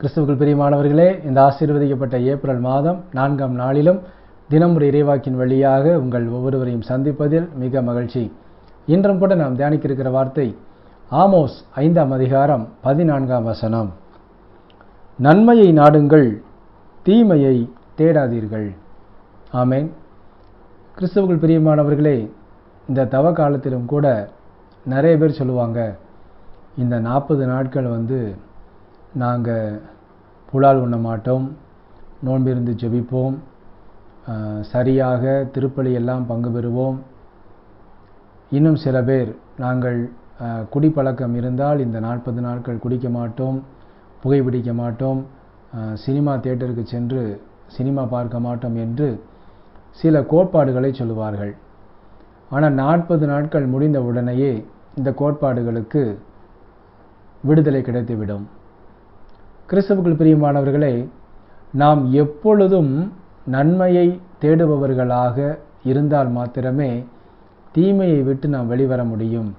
கிறிஸ்துவுக்குள் பிரியமானவர்களே இந்த ஆசீர்வதிக்கப்பட்ட ஏப்ரல் மாதம் நான்காம் நாளிலும் தினமுறை இறைவாக்கின் வழியாக உங்கள் ஒவ்வொருவரையும் சந்திப்பதில் மிக மகிழ்ச்சி. இன்றும் கூட நாம் தியானிக்க இருக்கிற வார்த்தை ஆமோஸ் ஐந்தாம் அதிகாரம் பதினான்காம் வசனம். நன்மையை நாடுங்கள் தீமையை தேடாதீர்கள். ஆமேன். கிறிஸ்துவுக்குள் பிரியமானவர்களே இந்த தவ காலத்திலும் கூட நிறைய பேர் சொல்லுவாங்க இந்த நாற்பது நாட்கள் வந்து நாங்கள் புலால் உண்ண மாட்டோம். நோன்பிருந்து ஜெபிப்போம். சரியாக திருப்பலி எல்லாம் பங்கு பெறுவோம். இன்னும் சில பேர் நாங்கள் குடிப்பழக்கம் இருந்தால் இந்த நாற்பது நாட்கள் குடிக்க மாட்டோம் புகைப்பிடிக்க மாட்டோம். சினிமா தியேட்டருக்கு சென்று சினிமா பார்க்க மாட்டோம் என்று சில கோட்பாடுகளை சொல்லுவார்கள். ஆனால் நாற்பது நாட்கள் முடிந்த உடனேயே இந்த கோட்பாடுகளுக்கு விடுதலை கிடைத்துவிடும். கிறிஸ்தவுக்குள் பிரியமானவர்களே நாம் எப்பொழுதும் நன்மையை தேடுபவர்களாக இருந்தால் மாத்திரமே தீமையை விட்டு நாம் வெளிவர முடியும்.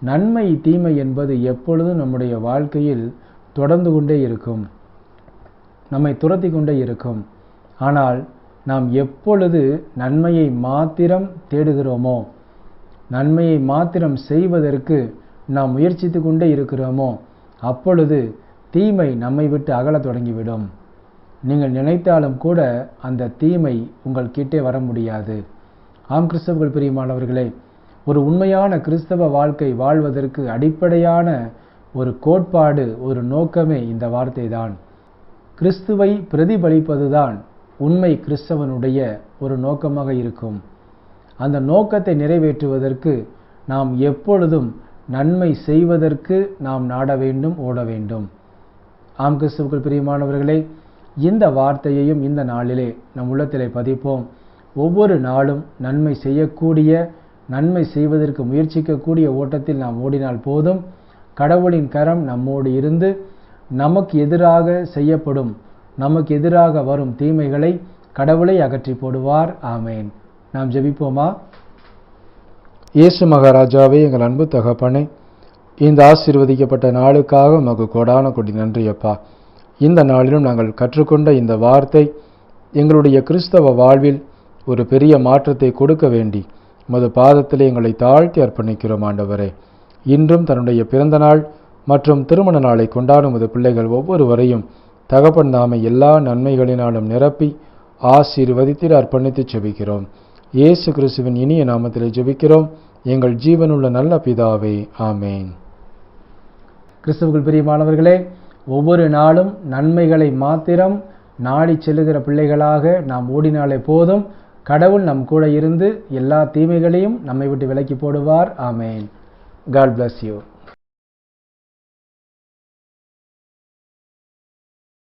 நன்மை தீமை என்பது எப்பொழுதும் நம்முடைய வாழ்க்கையில் தொடர்ந்து கொண்டே இருக்கும். நம்மை துரத்தி கொண்டே இருக்கும். ஆனால் நாம் எப்பொழுது நன்மையை மாத்திரம் தேடுகிறோமோ நன்மையை மாத்திரம் செய்வதற்கு நாம் முயற்சித்து கொண்டே இருக்கிறோமோ அப்பொழுது தீமை நம்மை விட்டு அகலத் தொடங்கிவிடும். நீங்கள் நினைத்தாலும் கூட அந்த தீமை உங்கள் கிட்டே வர முடியாது. ஆம் கிறிஸ்தவர்கள் பிரியமானவர்களே ஒரு உண்மையான கிறிஸ்தவ வாழ்க்கை வாழ்வதற்கு அடிப்படையான ஒரு கோட்பாடு ஒரு நோக்கமே இந்த வார்த்தை தான் கிறிஸ்துவை பிரதிபலிப்பதுதான் உண்மை கிறிஸ்தவனுடைய ஒரு நோக்கமாக இருக்கும். அந்த நோக்கத்தை நிறைவேற்றுவதற்கு நாம் எப்பொழுதும் நன்மை செய்வதற்கு நாம் நாட வேண்டும் ஓட வேண்டும். ஆம் கிறிஸ்துவுக்குள் பிரியமானவர்களே இந்த வார்த்தையையும் இந்த நாளிலே நம் உள்ளத்திலே பதிப்போம். ஒவ்வொரு நாளும் நன்மை செய்யக்கூடிய நன்மை செய்வதற்கு முயற்சிக்கக்கூடிய ஓட்டத்தில் நாம் ஓடினால் போதும். கடவுளின் கரம் நம்மோடு இருந்து நமக்கு எதிராக செய்யப்படும் நமக்கு எதிராக வரும் தீமைகளை கடவுளை அகற்றி போடுவார். ஆமேன். நாம் ஜெபிப்போமா? இயேசு மகாராஜாவே எங்கள் அன்பு தகப்பனை இந்த ஆசீர்வதிக்கப்பட்ட நாளுக்காக உமக்கு கொடான கொடி நன்றி அப்பா இந்த நாளிலும் நாங்கள் கற்றுக்கொண்ட இந்த வார்த்தை எங்களுடைய கிறிஸ்தவ வாழ்வில் ஒரு பெரிய மாற்றத்தை கொடுக்க வேண்டி உமது பாதத்திலே எங்களை தாழ்த்தி அர்ப்பணிக்கிறோம் ஆண்டவரே. இன்றும் தன்னுடைய பிறந்த நாள் மற்றும் திருமண நாளை கொண்டாடும் உமது பிள்ளைகள் ஒவ்வொருவரையும் தகப்பன் தாமை எல்லா நன்மைகளினாலும் நிரப்பி ஆசீர்வதித்திட அர்ப்பணித்து ஜெபிக்கிறோம் இயேசு கிறிஸ்துவின் இனிய நாமத்திலே ஜெபிக்கிறோம். எங்கள் ஜீவனுள்ள நல்ல பிதாவே ஆமேன். கிறிஸ்துவுக்குள் பிரியமானவர்களே ஒவ்வொரு நாளும் நன்மைகளை மாத்திரம் நாடி செல்லுகிற பிள்ளைகளாக நாம் ஓடினாலே போதும். கடவுள் நம் கூட இருந்து எல்லா தீமைகளையும் நம்மை விட்டு விலக்கி போடுவார். ஆமேன். God bless you